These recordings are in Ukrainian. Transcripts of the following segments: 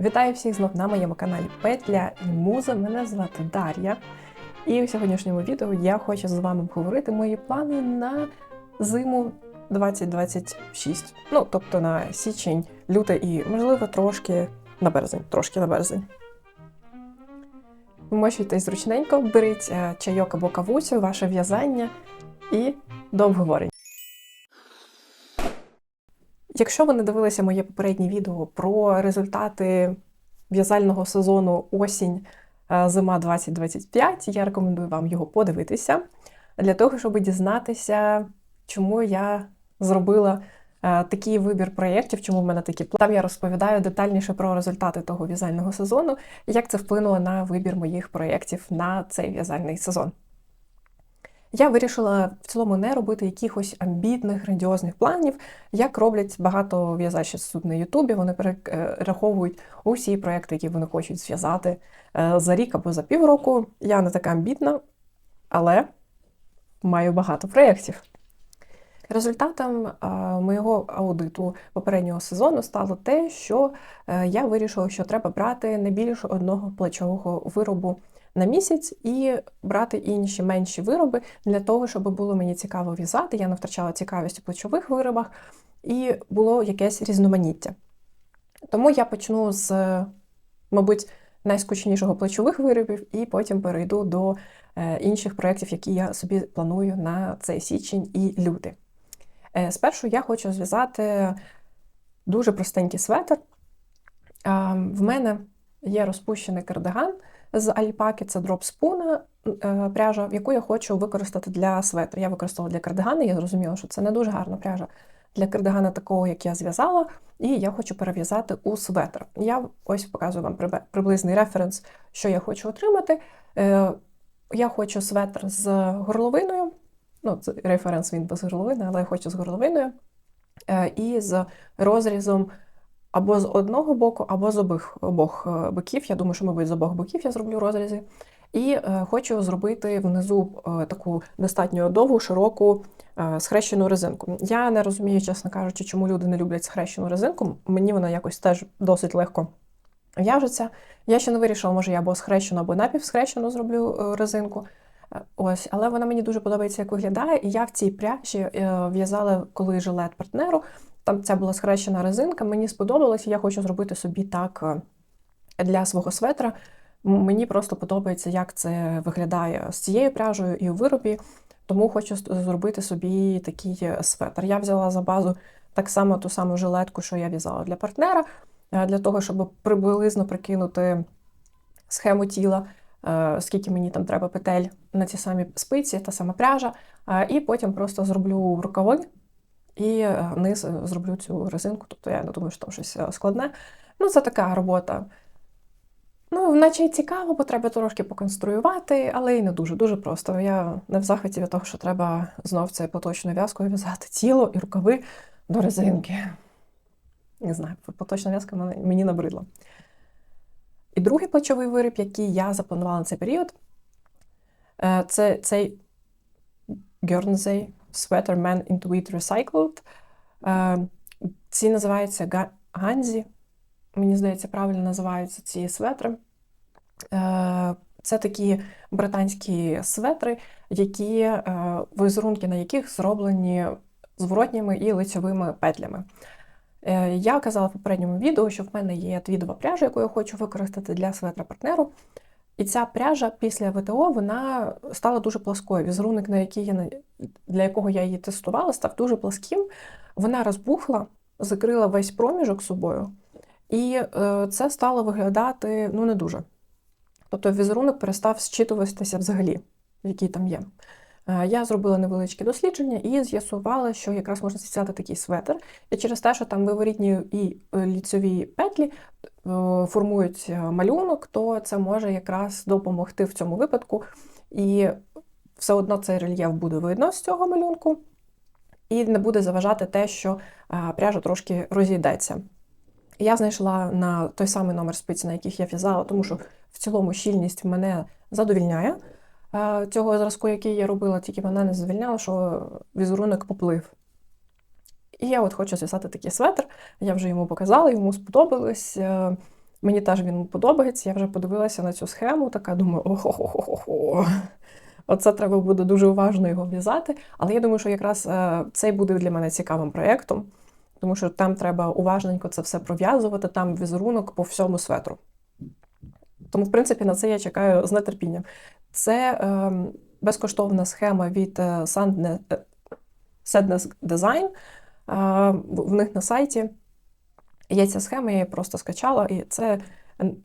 Вітаю всіх знов на моєму каналі Петля і Муза. Мене звати Дар'я. І у сьогоднішньому відео я хочу з вами обговорити мої плани на зиму 2026. Ну, тобто на січень, люте і, можливо, трошки на березень. Трошки на березень. Вмощуйтесь зручненько, беріть е, чайок або кавусю, ваше в'язання і до обговорення. Якщо ви не дивилися моє попереднє відео про результати в'язального сезону осінь е, зима 2025, я рекомендую вам його подивитися для того, щоб дізнатися, чому я зробила е, такий вибір проєктів, чому в мене такі плани. Там я розповідаю детальніше про результати того в'язального сезону, як це вплинуло на вибір моїх проєктів на цей в'язальний сезон. Я вирішила в цілому не робити якихось амбітних, грандіозних планів, як роблять багато в'язачів тут на Ютубі. Вони перераховують усі проекти, які вони хочуть зв'язати е, за рік або за півроку. Я не така амбітна, але маю багато проєктів. Результатом е, моєго аудиту попереднього сезону стало те, що е, я вирішила, що треба брати не більше одного плечового виробу на місяць і брати інші менші вироби для того, щоб було мені цікаво в'язати. Я не втрачала цікавість у плечових виробах і було якесь різноманіття. Тому я почну з, мабуть, найскучнішого плечових виробів, і потім перейду до е, інших проєктів, які я собі планую на цей січень і лютий. Е, спершу я хочу зв'язати дуже простенький светр. В мене є розпущений кардиган з альпаки, це дроп спуна е, пряжа, яку я хочу використати для светра. Я використовувала для кардигана, я зрозуміла, що це не дуже гарна пряжа для кардигана такого, як я зв'язала, і я хочу перев'язати у светр. Я ось показую вам приблизний референс, що я хочу отримати. Е, я хочу светр з горловиною. Ну, це референс він без горловини, але я хочу з горловиною. Е, і з розрізом або з одного боку, або з обох обох е, боків. Я думаю, що, мабуть, з обох боків я зроблю розрізи. І е, хочу зробити внизу е, таку достатньо довгу, широку схрещену резинку. Я не розумію, чесно кажучи, чому люди не люблять схрещену резинку. Мені вона якось теж досить легко в'яжеться. Я ще не вирішила, може я або схрещену, або напівсхрещену зроблю резинку. Ось, але вона мені дуже подобається, як виглядає. І я в цій пряжі в'язала коли жилет партнеру. Там ця була схрещена резинка, мені сподобалось, я хочу зробити собі так е, для свого светра. Мені просто подобається, як це виглядає з цією пряжею і у виробі, тому хочу зробити собі такий е, светр. Я взяла за базу так само ту саму жилетку, що я в'язала для партнера, е, для того, щоб приблизно прикинути схему тіла, скільки мені там треба петель на ці самі спиці, та сама пряжа, і потім просто зроблю рукави. І е, низ е, зроблю цю резинку, тобто я не думаю, що там щось е, складне. Ну, це така робота. Ну, наче й цікаво, бо треба трошки поконструювати, але й не дуже, дуже просто. Я не в захваті від того, що треба знов це поточною в'язкою в'язати тіло і рукави до резинки. Не знаю, поточна в'язка мені набридла. І другий плечовий виріб, який я запланувала на цей період, це цей Guernsey Sweater Man Intuit Recycled. Е, ці називаються Ганзі. Мені здається, правильно називаються ці светри. Е, це такі британські светри, які е, візерунки на яких зроблені зворотніми і лицьовими петлями. Я казала в попередньому відео, що в мене є твідова пряжа, яку я хочу використати для светра партнеру. І ця пряжа після ВТО вона стала дуже пласкою. Візерунок, на який я для якого я її тестувала, став дуже пласким. Вона розбухла, закрила весь проміжок собою, і е, це стало виглядати ну, не дуже. Тобто візерунок перестав зчитуватися взагалі, який там є. Е, я зробила невеличке дослідження і з'ясувала, що якраз можна зв'язати такий светр. І через те, що там виворітні і е, ліцеві петлі е, формують малюнок, то це може якраз допомогти в цьому випадку. І все одно цей рельєф буде видно з цього малюнку, і не буде заважати те, що пряжа трошки розійдеться. Я знайшла на той самий номер спиці, на яких я в'язала, тому що в цілому щільність мене задовільняє цього зразку, який я робила, тільки мене не звільняла, що візерунок поплив. І я от хочу зв'язати такий светр, я вже йому показала, йому сподобалось. Е, Мені теж він подобається. Я вже подивилася на цю схему, така думаю, охо-хо-хо-хо-хо. Оце треба буде дуже уважно його в'язати. Але я думаю, що якраз е, цей буде для мене цікавим проєктом, тому що там треба уважненько це все пров'язувати, там візерунок по всьому светру. Тому, в принципі, на це я чекаю з нетерпінням. Це е, безкоштовна схема від е, Sandne- е, Sadness Design. В них на сайті є ця схема, я її просто скачала, і це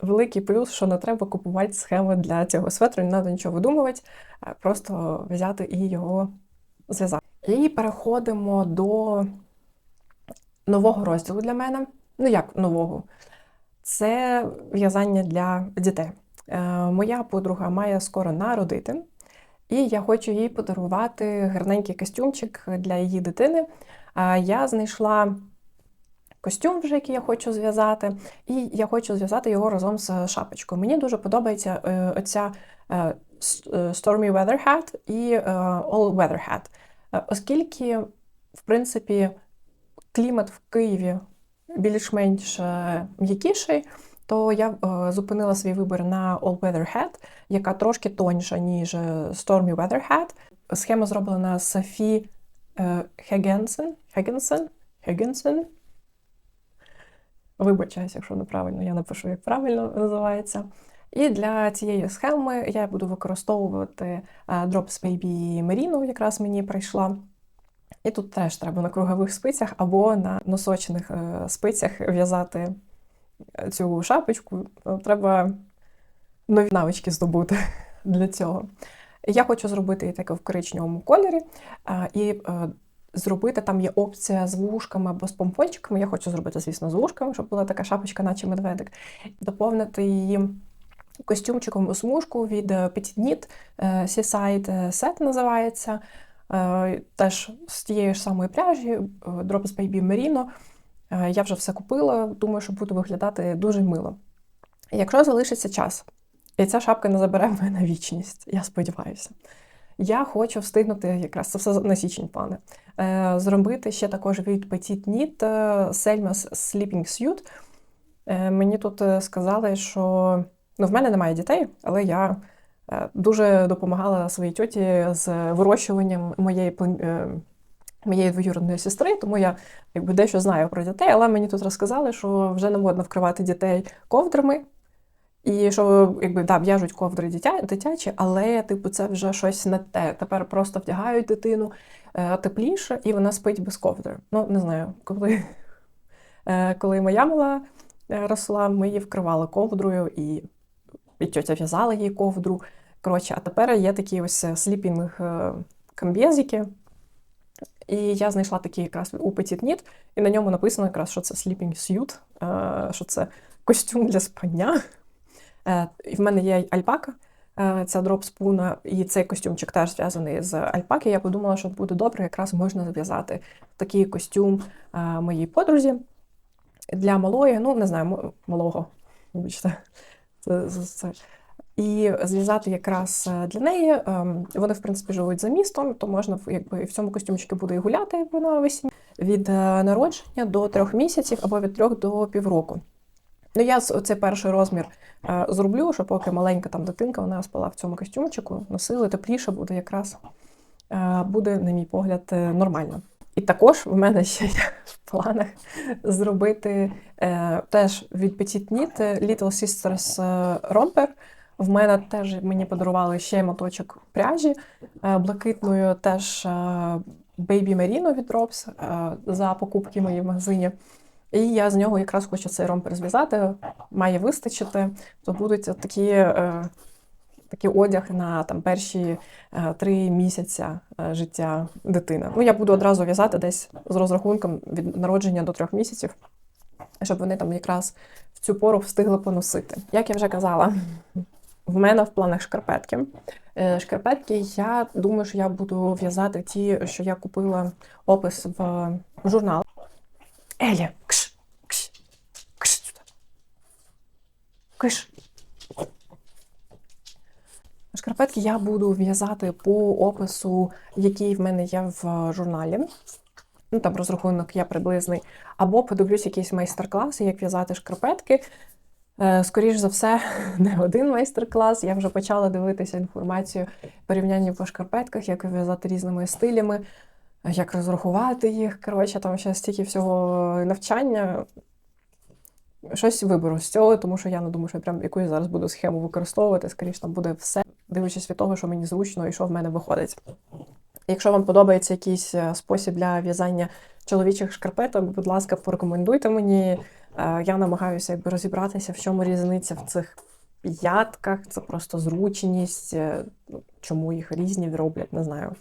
великий плюс, що не треба купувати схеми для цього светру, не треба нічого видумувати, просто взяти і його зв'язати. І переходимо до нового розділу для мене. Ну, як нового? Це в'язання для дітей. Е, моя подруга має скоро народити, і я хочу їй подарувати гарненький костюмчик для її дитини. Я знайшла костюм, вже який я хочу зв'язати, і я хочу зв'язати його разом з шапочкою. Мені дуже подобається е, оця е, Stormy Weather Hat і All Weather Hat. Оскільки, в принципі, клімат в Києві більш-менш м'якіший, то я е, зупинила свій вибір на All Weather Hat, яка трошки тоньша, ніж е, Stormy Weather Hat. Схема зроблена Софі е, Хегенсен. Хегенсен? Хегенсен? Вибачаюсь, якщо неправильно, я напишу, як правильно називається. І для цієї схеми я буду використовувати Drops Baby Merino, якраз мені прийшла. І тут теж треба на кругових спицях або на носочних спицях в'язати цю шапочку. Треба нові навички здобути для цього. Я хочу зробити її таке в коричневому кольорі. І е, зробити там є опція з вушками або з помпончиками. Я хочу зробити, звісно, з вушками, щоб була така шапочка, наче медведик. Доповнити її костюмчиком у смужку від е, Petit Knit, е, Seaside Set називається. Теж з тієї ж самої пряжі, Drops Baby Merino. Е, Я вже все купила, думаю, що буде виглядати дуже мило. Якщо залишиться час, і ця шапка не забере в мене вічність, я сподіваюся. Я хочу встигнути якраз це все на січень плани. е, Зробити ще також від Petit Knit е, Selma's Sleeping Suit. Мені тут сказали, що ну, в мене немає дітей, але я дуже допомагала своїй тьоті з вирощуванням моєї моєї двоюродної сестри, тому я якби дещо знаю про дітей, але мені тут розказали, що вже не модно вкривати дітей ковдрами. І що якби да, в'яжуть ковдри дитя, дитячі, але типу це вже щось не те. Тепер просто вдягають дитину е, тепліше, і вона спить без ковдри. Ну, не знаю, коли, е, коли моя мала е, росла, ми її вкривали ковдрою, і, і тьотя в'язала їй ковдру. Коротше, а тепер є такі ось сліпінг е, комбєзики. І я знайшла такий якраз у Petit і на ньому написано якраз, що це sleeping suit, е, що це костюм для спання. Е, І в мене є альпака, е, ця дроп спуна, і цей костюмчик теж зв'язаний з альпаки. Я подумала, що буде добре, якраз можна зв'язати такий костюм моїй подрузі для малої, ну не знаю, малого, вибачте. Це, це, це. І зв'язати якраз е, для неї. ем, Вони, в принципі, живуть за містом, то можна якби в цьому костюмчику буде і гуляти якби на весні від е, народження до трьох місяців або від трьох до півроку. Ну, я цей перший розмір е, зроблю, що поки маленька там дитинка вона спала в цьому костюмчику, носили тепліше буде якраз буде, на мій погляд, нормально. І також в мене ще є в планах зробити е, теж від Petit Knit Little Sisters Romper. В мене теж мені подарували ще моточок пряжі е, блакитною, теж е, Baby Merino від Drops е, за покупки мої в магазині. І я з нього якраз хочу цей ромпер зв'язати, має вистачити. То будуть такі, такий одяг на там, перші три місяці е, життя дитини. Ну, я буду одразу в'язати десь з розрахунком від народження до трьох місяців, щоб вони там якраз в цю пору встигли поносити. Як я вже казала, в мене в планах шкарпетки. Е, Шкарпетки, я думаю, що я буду в'язати ті, що я купила опис в журнал. Еля, кш, кш, кш. Киш. Шкарпетки я буду в'язати по опису, який в мене є в журналі. Ну, там розрахунок є приблизний. Або подивлюсь якісь майстер-класи, як в'язати шкарпетки. Е, Скоріш за все, не один майстер-клас. Я вже почала дивитися інформацію порівняння по шкарпетках, як в'язати різними стилями, як розрахувати їх. Коротше, там ще стільки всього навчання. Щось виберу з цього, тому що я не думаю, що я прям якусь зараз буду схему використовувати. Скоріше там буде все, дивлячись від того, що мені зручно і що в мене виходить. Якщо вам подобається якийсь е, спосіб для в'язання чоловічих шкарпеток, будь ласка, порекомендуйте мені. Е, Я намагаюся якби розібратися, в чому різниця в цих п'ятках. Це просто зручність, е, ну, чому їх різні роблять, не знаю.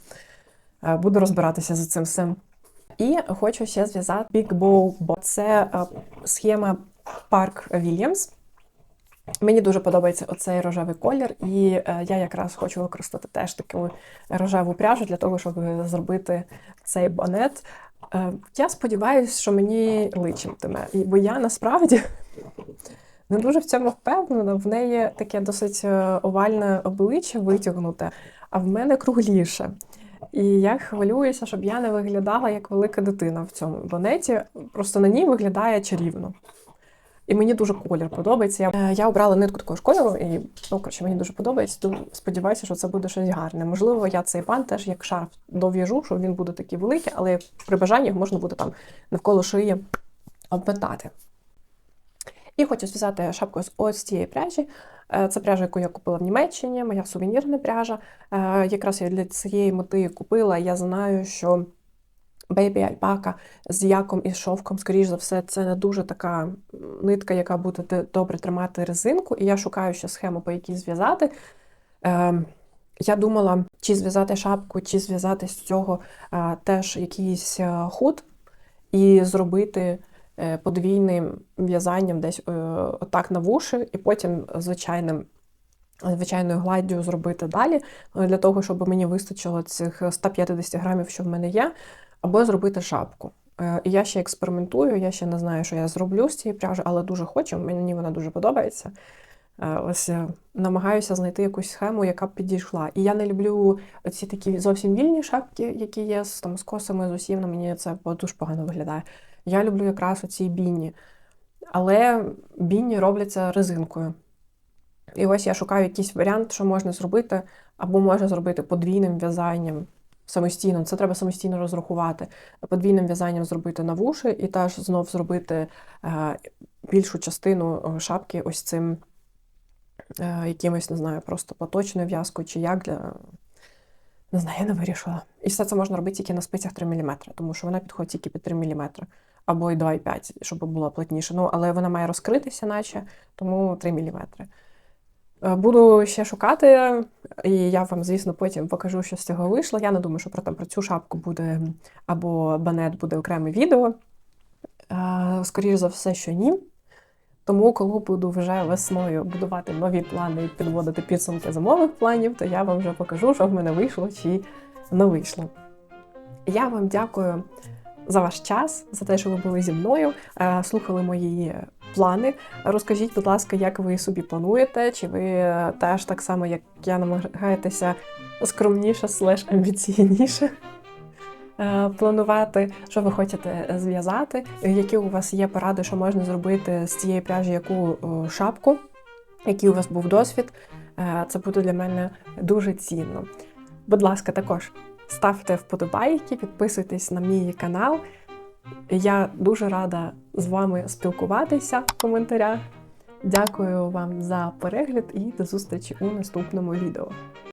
Е, Буду розбиратися за цим всім. І хочу ще зв'язати Big Bow Bow. Це схема Park Williams. Мені дуже подобається оцей рожевий колір, і я якраз хочу використати теж таку рожеву пряжу для того, щоб зробити цей бонет. Е, я сподіваюся, що мені личитиме. І, бо я насправді не дуже в цьому впевнена. В неї таке досить е, овальне обличчя витягнуте, а в мене кругліше. І я хвилююся, щоб я не виглядала як велика дитина в цьому бонеті. Просто на ній виглядає чарівно. І мені дуже колір подобається. Я, е, я обрала нитку такого ж кольору, і ну, коротше, мені дуже подобається. Сподіваюся, що це буде щось гарне. Можливо, я цей бант теж як шарф дов'яжу, що він буде такий великий, але при бажанні можна буде там навколо шиї обметати. І хочу зв'язати шапку з ось цієї пряжі. Е, Це пряжа, яку я купила в Німеччині, моя сувенірна пряжа. Е, Якраз я для цієї мети купила. Я знаю, що Бейбі альпака з яком і шовком, скоріш за все, це не дуже така нитка, яка буде добре тримати резинку. І я шукаю ще схему, по якій зв'язати. Е, я думала, чи зв'язати шапку, чи зв'язати з цього е, теж якийсь е, худ і зробити е, подвійним в'язанням десь е, отак на вуші, і потім звичайним. Звичайною гладдю зробити далі, для того, щоб мені вистачило цих 150 грамів, що в мене є, або зробити шапку. Е, І я ще експериментую, я ще не знаю, що я зроблю з цієї пряжі, але дуже хочу, мені вона дуже подобається. Е, Ось е, намагаюся знайти якусь схему, яка б підійшла. І я не люблю ці такі зовсім вільні шапки, які є з, там, з косами, з усім, мені це дуже погано виглядає. Я люблю якраз оці бінні. Але бінні робляться резинкою. І ось я шукаю якийсь варіант, що можна зробити, або можна зробити подвійним в'язанням самостійно. Це треба самостійно розрахувати. Подвійним в'язанням зробити на вуші і теж знов зробити е, більшу частину е, шапки ось цим е, якимось, не знаю, просто поточною в'язкою чи як для. Не знаю, я не вирішила. І все це можна робити тільки на спицях 3 мм, тому що вона підходить тільки під 3 мм. Або й 2,5, щоб було плотніше. Ну, але вона має розкритися, наче, тому 3 мм. Е, Буду ще шукати, і я вам, звісно, потім покажу, що з цього вийшло. Я не думаю, що про, там, про цю шапку буде або банет буде окреме відео. Е, Скоріше за все, що ні. Тому, коли буду вже весною будувати нові плани і підводити підсумки зимових планів, то я вам вже покажу, що в мене вийшло чи не вийшло. Я вам дякую за ваш час, за те, що ви були зі мною, е, слухали мої плани. Розкажіть, будь ласка, як ви собі плануєте, чи ви теж так само, як я намагаєтеся скромніше, слеш амбіційніше е, планувати, що ви хочете зв'язати, які у вас є поради, що можна зробити з цієї пряжі, яку е, шапку, який у вас був досвід. Е, Це буде для мене дуже цінно. Будь ласка, також ставте вподобайки, підписуйтесь на мій канал. Я дуже рада з вами спілкуватися в коментарях. Дякую вам за перегляд і до зустрічі у наступному відео.